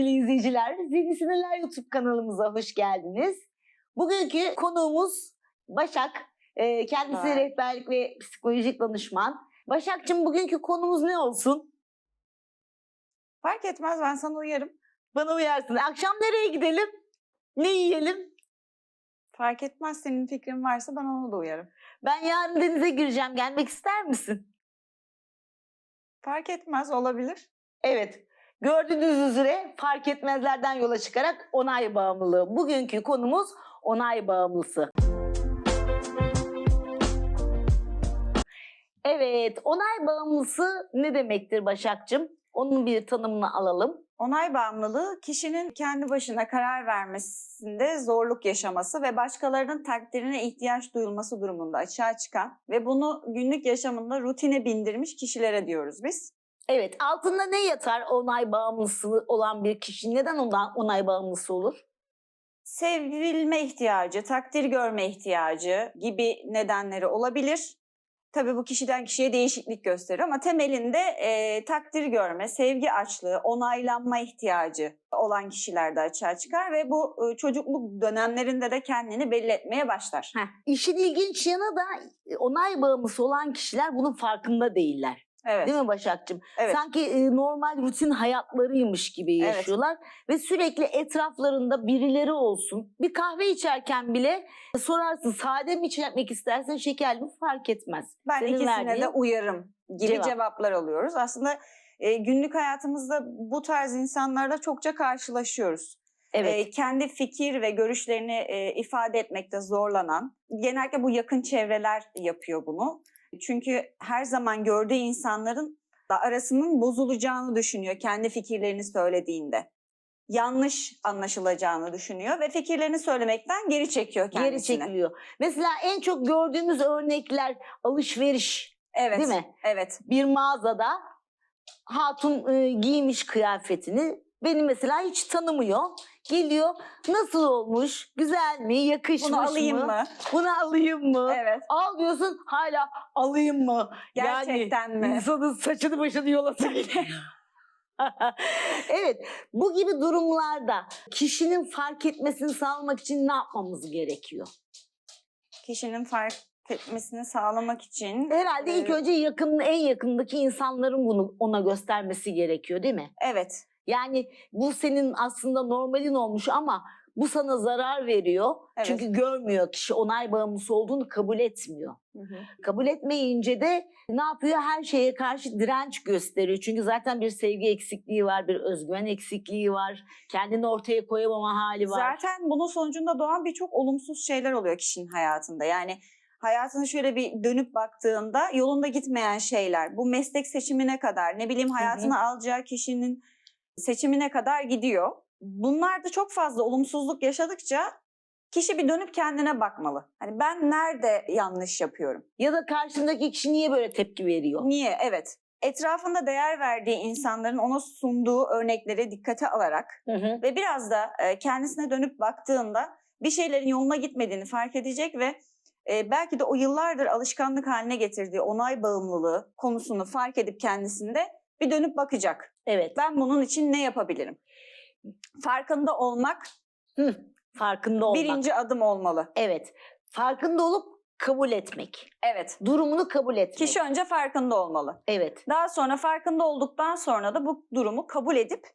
sevgili izleyiciler. Zihni Sinirler YouTube kanalımıza hoş geldiniz. Bugünkü konuğumuz Başak. Ee, Kendisi Vay. rehberlik ve psikolojik danışman. Başakçım bugünkü konumuz ne olsun? Fark etmez ben sana uyarım. Bana uyarsın. Akşam nereye gidelim? Ne yiyelim? Fark etmez senin fikrin varsa ben ona da uyarım. Ben yarın denize gireceğim. Gelmek ister misin? Fark etmez olabilir. Evet. Gördüğünüz üzere fark etmezlerden yola çıkarak onay bağımlılığı. Bugünkü konumuz onay bağımlısı. Evet, onay bağımlısı ne demektir Başakçım? Onun bir tanımını alalım. Onay bağımlılığı kişinin kendi başına karar vermesinde zorluk yaşaması ve başkalarının takdirine ihtiyaç duyulması durumunda açığa çıkan ve bunu günlük yaşamında rutine bindirmiş kişilere diyoruz biz. Evet, altında ne yatar onay bağımlısı olan bir kişi? Neden ondan onay bağımlısı olur? Sevilme ihtiyacı, takdir görme ihtiyacı gibi nedenleri olabilir. Tabii bu kişiden kişiye değişiklik gösterir ama temelinde e, takdir görme, sevgi açlığı, onaylanma ihtiyacı olan kişiler de açığa çıkar ve bu e, çocukluk dönemlerinde de kendini belli etmeye başlar. Heh, işin ilginç yanı da onay bağımlısı olan kişiler bunun farkında değiller. Evet. Değil mi Başakçım? Evet. Sanki e, normal rutin hayatlarıymış gibi Evet. yaşıyorlar ve sürekli etraflarında birileri olsun. Bir kahve içerken bile sorarsın sade mi içmek istersen şekerli mi fark etmez. Ben Senin ikisine de uyarım gibi cevap. cevaplar alıyoruz. Aslında e, günlük hayatımızda bu tarz insanlarla çokça karşılaşıyoruz. Evet. e, kendi fikir ve görüşlerini e, ifade etmekte zorlanan, genellikle bu yakın çevreler yapıyor bunu. Çünkü her zaman gördüğü insanların da arasının bozulacağını düşünüyor kendi fikirlerini söylediğinde. Yanlış anlaşılacağını düşünüyor ve fikirlerini söylemekten geri çekiyor Geri kendisini. çekiliyor. Mesela en çok gördüğümüz örnekler alışveriş Evet. değil mi? Evet. Bir mağazada hatun e, giymiş kıyafetini beni mesela hiç tanımıyor. Geliyor nasıl olmuş, güzel mi, yakışmış Bunu alayım mı? Bunu alayım mı? Evet. Al diyorsun hala alayım mı? Gerçekten yani, mi? İnsanın saçını başını geliyor. evet bu gibi durumlarda kişinin fark etmesini sağlamak için ne yapmamız gerekiyor? Kişinin fark etmesini sağlamak için Herhalde ilk e, önce yakın, en yakındaki insanların bunu ona göstermesi gerekiyor değil mi? Evet. Yani bu senin aslında normalin olmuş ama bu sana zarar veriyor. Evet. Çünkü görmüyor kişi onay bağımlısı olduğunu kabul etmiyor. Hı hı. Kabul etmeyince de ne yapıyor? Her şeye karşı direnç gösteriyor. Çünkü zaten bir sevgi eksikliği var, bir özgüven eksikliği var. Kendini ortaya koyamama hali var. Zaten bunun sonucunda doğan birçok olumsuz şeyler oluyor kişinin hayatında. Yani hayatını şöyle bir dönüp baktığında yolunda gitmeyen şeyler. Bu meslek seçimine kadar, ne bileyim hayatına alacağı kişinin seçimine kadar gidiyor. Bunlar da çok fazla olumsuzluk yaşadıkça kişi bir dönüp kendine bakmalı. Hani ben nerede yanlış yapıyorum? Ya da karşındaki kişi niye böyle tepki veriyor? Niye? Evet. Etrafında değer verdiği insanların ona sunduğu örnekleri dikkate alarak Hı hı. ve biraz da e, kendisine dönüp baktığında bir şeylerin yoluna gitmediğini fark edecek ve e, belki de o yıllardır alışkanlık haline getirdiği onay bağımlılığı konusunu fark edip kendisinde bir dönüp bakacak. Evet. Ben bunun için ne yapabilirim? Farkında olmak Hı. Farkında olmak. birinci adım olmalı. Evet. Farkında olup kabul etmek. Evet. Durumunu kabul etmek. Kişi önce farkında olmalı. Evet. Daha sonra farkında olduktan sonra da bu durumu kabul edip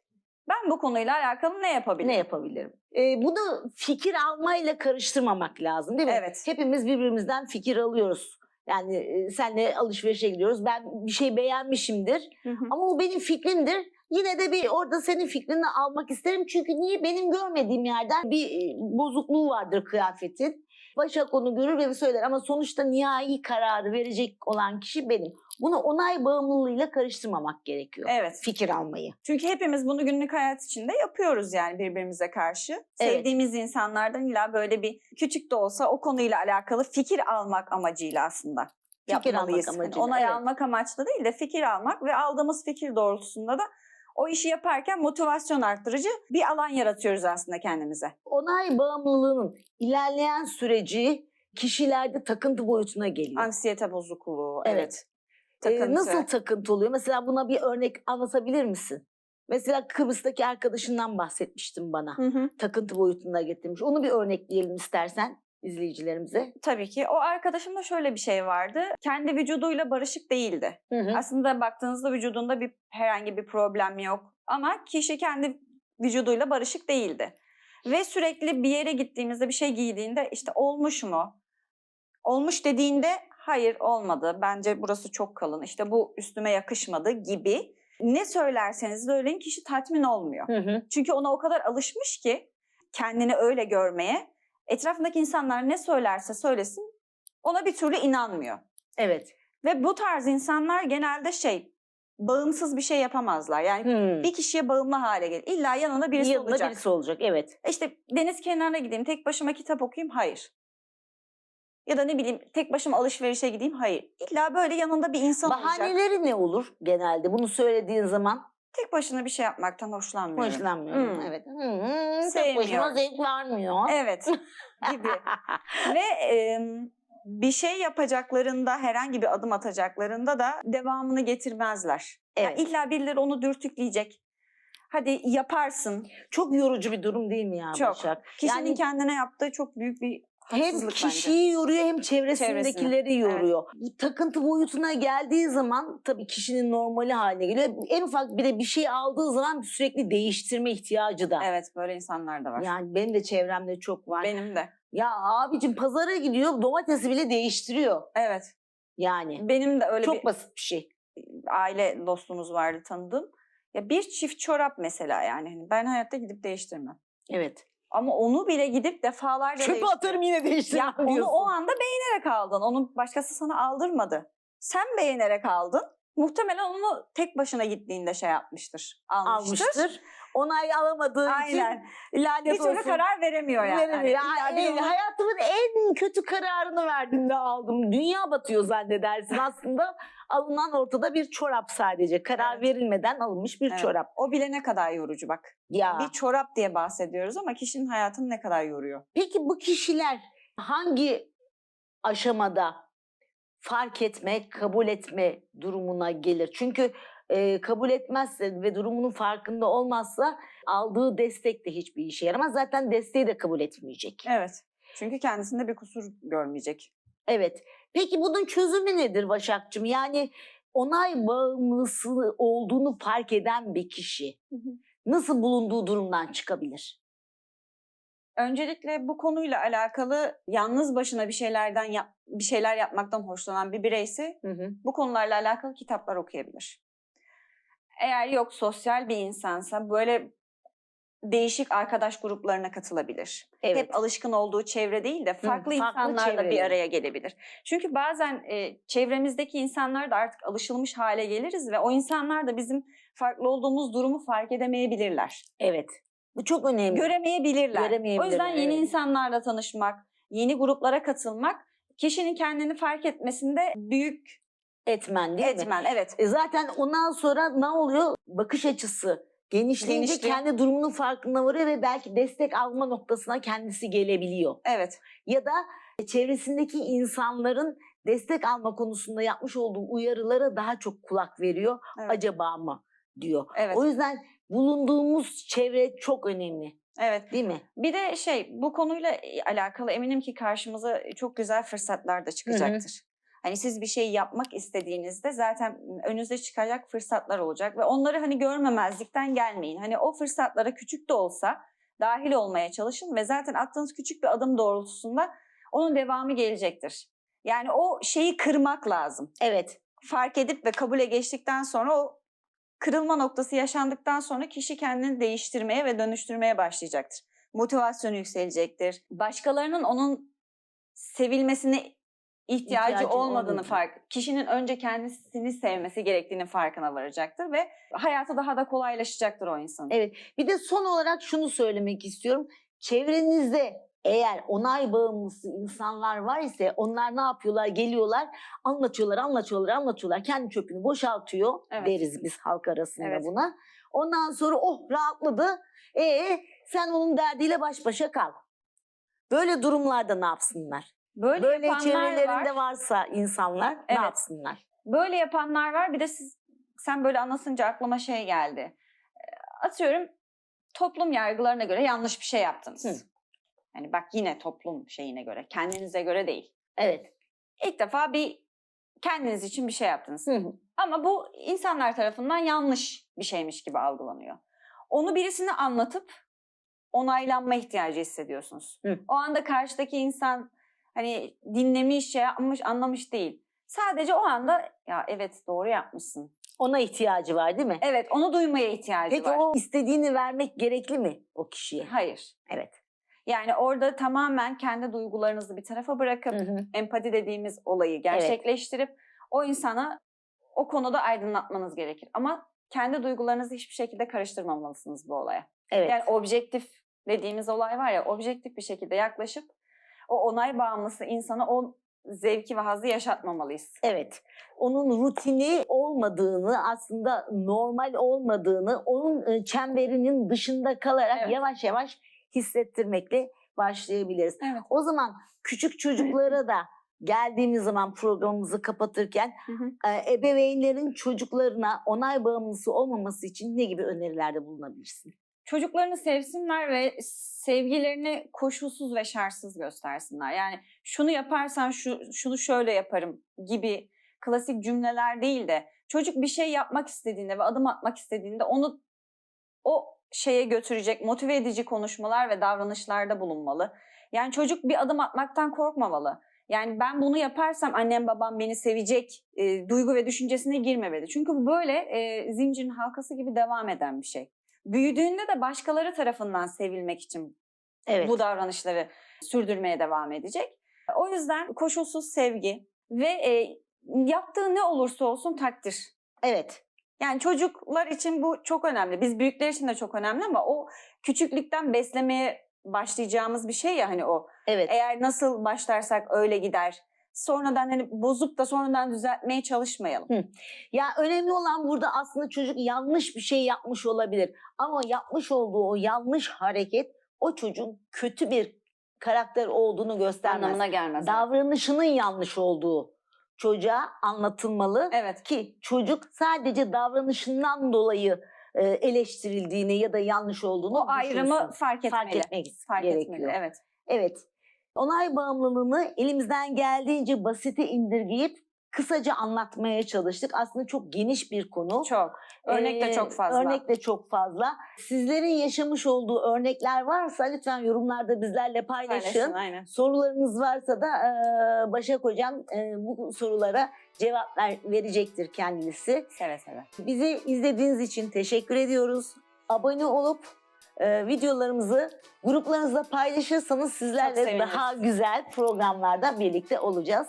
ben bu konuyla alakalı ne yapabilirim? Ne yapabilirim? Ee, bunu fikir almayla karıştırmamak lazım değil mi? Evet. Hepimiz birbirimizden fikir alıyoruz. Yani senle alışverişe gidiyoruz. Ben bir şey beğenmişimdir. Hı hı. Ama o benim fikrimdir. Yine de bir orada senin fikrini almak isterim. Çünkü niye? Benim görmediğim yerden bir bozukluğu vardır kıyafetin. Başak onu görür ve söyler ama sonuçta nihai kararı verecek olan kişi benim. Bunu onay bağımlılığıyla karıştırmamak gerekiyor. Evet. Fikir almayı. Çünkü hepimiz bunu günlük hayat içinde yapıyoruz yani birbirimize karşı. Evet. Sevdiğimiz insanlardan illa böyle bir küçük de olsa o konuyla alakalı fikir almak amacıyla aslında Fikir yapmalıyız. almak Hani amacıyla, onay evet. almak amaçlı değil de fikir almak ve aldığımız fikir doğrultusunda da o işi yaparken motivasyon arttırıcı bir alan yaratıyoruz aslında kendimize. Onay bağımlılığının ilerleyen süreci kişilerde takıntı boyutuna geliyor. Anksiyete bozukluğu, Evet. evet. Ee, Takıntı. nasıl takıntı oluyor? Mesela buna bir örnek anlatabilir misin? Mesela Kıbrıs'taki arkadaşından bahsetmiştin bana. Hı hı. Takıntı boyutunda getirmiş. Onu bir örnekleyelim istersen izleyicilerimize. Tabii ki. O arkadaşımda şöyle bir şey vardı. Kendi vücuduyla barışık değildi. Hı hı. Aslında baktığınızda vücudunda bir herhangi bir problem yok. Ama kişi kendi vücuduyla barışık değildi. Ve sürekli bir yere gittiğimizde bir şey giydiğinde işte olmuş mu? Olmuş dediğinde hayır olmadı. Bence burası çok kalın. İşte bu üstüme yakışmadı gibi. Ne söylerseniz söyleyin kişi tatmin olmuyor. Hı hı. Çünkü ona o kadar alışmış ki kendini öyle görmeye. Etrafındaki insanlar ne söylerse söylesin ona bir türlü inanmıyor. Evet. Ve bu tarz insanlar genelde şey bağımsız bir şey yapamazlar. Yani Hmm. bir kişiye bağımlı hale gelir. İlla yanında birisi Yanında olacak. birisi olacak. Evet. İşte deniz kenarına gideyim, tek başıma kitap okuyayım, hayır. Ya da ne bileyim tek başıma alışverişe gideyim, hayır. İlla böyle yanında bir insan olacak. Bahaneleri ne olur genelde? Bunu söylediğin zaman Tek başına bir şey yapmaktan hoşlanmıyorum. hoşlanmıyorum. Hmm. Evet. Hmm, tek Sevmiyorum. başıma zevk vermiyor. Evet gibi. Ve em, bir şey yapacaklarında, herhangi bir adım atacaklarında da devamını getirmezler. Yani Evet. illa birileri onu dürtükleyecek. Hadi yaparsın. Çok yorucu bir durum değil mi ya Çok. Başak? Kişinin Yani- kendine yaptığı çok büyük bir Hem haksızlık kişiyi yoruyor hem çevresindekileri Çevresini, yoruyor. Bu takıntı boyutuna geldiği zaman tabii kişinin normali haline geliyor. En ufak bir de bir şey aldığı zaman sürekli değiştirme ihtiyacı da. Evet böyle insanlar da var. Yani benim de çevremde çok var. Benim de. Ya abicim pazara gidiyor domatesi bile değiştiriyor. Evet. Yani Benim de öyle çok bir basit bir şey. aile dostumuz vardı tanıdığım. Ya bir çift çorap mesela yani. Hani Ben hayatta gidip değiştirmem. Evet. Ama onu bile gidip defalarca Çöpe değiştirdim. atarım yine değiştirmem Ya onu diyorsun. o anda beğenerek aldın. Onu başkası sana aldırmadı. Sen beğenerek aldın. Muhtemelen onu tek başına gittiğinde şey yapmıştır. Almıştır. almıştır. Onay alamadığı Aynen. için lanet Bir türlü olsun. karar veremiyor yani. Veremiyor. Ya, illa bir e, onu- hayatımın en kötü kararını verdiğimde aldım. Dünya batıyor zannedersin. Aslında alınan ortada bir çorap sadece. Karar Evet. verilmeden alınmış bir Evet. çorap. O bile ne kadar yorucu bak. Ya. Bir çorap diye bahsediyoruz ama kişinin hayatını ne kadar yoruyor. Peki bu kişiler hangi aşamada fark etme, kabul etme durumuna gelir? Çünkü e, kabul etmezse ve durumunun farkında olmazsa aldığı destek de hiçbir işe yaramaz. Zaten desteği de kabul etmeyecek. Evet. Çünkü kendisinde bir kusur görmeyecek. Evet. Peki bunun çözümü nedir Başakçım? Yani onay bağımlısı olduğunu fark eden bir kişi nasıl bulunduğu durumdan çıkabilir? Öncelikle bu konuyla alakalı yalnız başına bir şeylerden yap- bir şeyler yapmaktan hoşlanan bir bireyse bu konularla alakalı kitaplar okuyabilir. Eğer yok sosyal bir insansa böyle değişik arkadaş gruplarına katılabilir. Evet. Hep alışkın olduğu çevre değil de farklı, farklı insanlarla bir çevreler. araya gelebilir. Çünkü bazen e, çevremizdeki insanlar da artık alışılmış hale geliriz ve o insanlar da bizim farklı olduğumuz durumu fark edemeyebilirler. Evet. Bu çok önemli. Göremeyebilirler. Göremeyebilirler, O yüzden yeni evet. insanlarla tanışmak, yeni gruplara katılmak kişinin kendini fark etmesinde büyük etmen değil mi? etmen. Evet. E zaten ondan sonra ne oluyor? Bakış açısı genişleyince Genişliyor. kendi durumunun farkına varıyor ve belki destek alma noktasına kendisi gelebiliyor. Evet. Ya da çevresindeki insanların destek alma konusunda yapmış olduğu uyarılara daha çok kulak veriyor. Evet. Acaba mı diyor. Evet. O yüzden bulunduğumuz çevre çok önemli Evet. değil mi? Bir de şey bu konuyla alakalı eminim ki karşımıza çok güzel fırsatlar da çıkacaktır. Hani siz bir şey yapmak istediğinizde zaten önünüze çıkacak fırsatlar olacak ve onları hani görmemezlikten gelmeyin. Hani o fırsatlara küçük de olsa dahil olmaya çalışın ve zaten attığınız küçük bir adım doğrultusunda onun devamı gelecektir. Yani o şeyi kırmak lazım. Evet. Fark edip ve kabule geçtikten sonra o kırılma noktası yaşandıktan sonra kişi kendini değiştirmeye ve dönüştürmeye başlayacaktır. Motivasyonu yükselecektir. Başkalarının onun sevilmesine ihtiyacı, İhtiyacı olmadığını fark, kişinin önce kendisini sevmesi gerektiğini farkına varacaktır ve hayatı daha da kolaylaşacaktır o insanın. Evet. Bir de son olarak şunu söylemek istiyorum. Çevrenizde eğer onay bağımlısı insanlar var ise onlar ne yapıyorlar? Geliyorlar, anlatıyorlar, anlatıyorlar, anlatıyorlar. Kendi çöpünü boşaltıyor Evet. deriz biz halk arasında Evet. buna. Ondan sonra oh rahatladı. E sen onun derdiyle baş başa kal. Böyle durumlarda ne yapsınlar? Böyle, Böyle çevrelerinde var. varsa insanlar ne Evet. yapsınlar? Böyle yapanlar var. Bir de siz sen böyle anlatınca aklıma şey geldi. Atıyorum toplum yargılarına göre yanlış bir şey yaptınız. Hı. Yani bak yine toplum şeyine göre, kendinize göre değil. Evet. İlk defa bir kendiniz için bir şey yaptınız. Hı hı. Ama bu insanlar tarafından yanlış bir şeymiş gibi algılanıyor. Onu birisine anlatıp onaylanma ihtiyacı hissediyorsunuz. Hı. O anda karşıdaki insan hani dinlemiş, şey yapmış, anlamış değil. Sadece o anda ya evet doğru yapmışsın. Ona ihtiyacı var değil mi? Evet onu duymaya ihtiyacı Peki var. o istediğini vermek gerekli mi o kişiye? Hayır. Evet. Yani orada tamamen kendi duygularınızı bir tarafa bırakıp Hı hı. empati dediğimiz olayı gerçekleştirip o insana o konuda aydınlatmanız gerekir. Ama kendi duygularınızı hiçbir şekilde karıştırmamalısınız bu olaya. Evet. Yani objektif dediğimiz olay var ya objektif bir şekilde yaklaşıp o onay bağımlısı insana o zevki ve hazzı yaşatmamalıyız. Evet. Onun rutini olmadığını, aslında normal olmadığını, onun çemberinin dışında kalarak Evet. yavaş yavaş hissettirmekle başlayabiliriz. Evet. O zaman küçük çocuklara da geldiğimiz zaman programımızı kapatırken e, ebeveynlerin çocuklarına onay bağımlısı olmaması için ne gibi önerilerde bulunabilirsin? Çocuklarını sevsinler ve sevgilerini koşulsuz ve şartsız göstersinler. Yani şunu yaparsan şu şunu şöyle yaparım gibi klasik cümleler değil de çocuk bir şey yapmak istediğinde ve adım atmak istediğinde onu o şeye götürecek motive edici konuşmalar ve davranışlarda bulunmalı. Yani çocuk bir adım atmaktan korkmamalı. Yani ben bunu yaparsam annem babam beni sevecek e, duygu ve düşüncesine girmemeli. Çünkü bu böyle e, zincirin halkası gibi devam eden bir şey. Büyüdüğünde de başkaları tarafından sevilmek için Evet. bu davranışları sürdürmeye devam edecek. O yüzden koşulsuz sevgi ve e, yaptığı ne olursa olsun takdir. Evet. Yani çocuklar için bu çok önemli. Biz büyükler için de çok önemli ama o küçüklükten beslemeye başlayacağımız bir şey ya hani o. Evet. Eğer nasıl başlarsak öyle gider. Sonradan hani bozup da sonradan düzeltmeye çalışmayalım. Ya önemli olan burada aslında çocuk yanlış bir şey yapmış olabilir. Ama yapmış olduğu o yanlış hareket o çocuğun kötü bir karakter olduğunu göstermez. Anlamına gelmez. Davranışının yanlış olduğu çocuğa anlatılmalı Evet. ki çocuk sadece davranışından dolayı e, eleştirildiğini ya da yanlış olduğunu O ayrımı fark etmeli. fark etmek Fark gerekiyor. etmeli. Evet. Evet. Onay bağımlılığını elimizden geldiğince basite indirgeyip kısaca anlatmaya çalıştık. Aslında çok geniş bir konu. Çok. Örnek de Ee, çok fazla. Örnek de çok fazla. Sizlerin yaşamış olduğu örnekler varsa lütfen yorumlarda bizlerle paylaşın. Paylaşın, aynen. Sorularınız varsa da e, Başak Hocam e, bu sorulara cevap ver, verecektir kendisi. Seve seve. Bizi izlediğiniz için teşekkür ediyoruz. Abone olup e, videolarımızı gruplarınızda paylaşırsanız sizlerle daha güzel programlarda birlikte olacağız.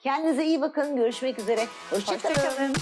Kendinize iyi bakın. Görüşmek üzere. Hoşçakalın. Hoşçakalın.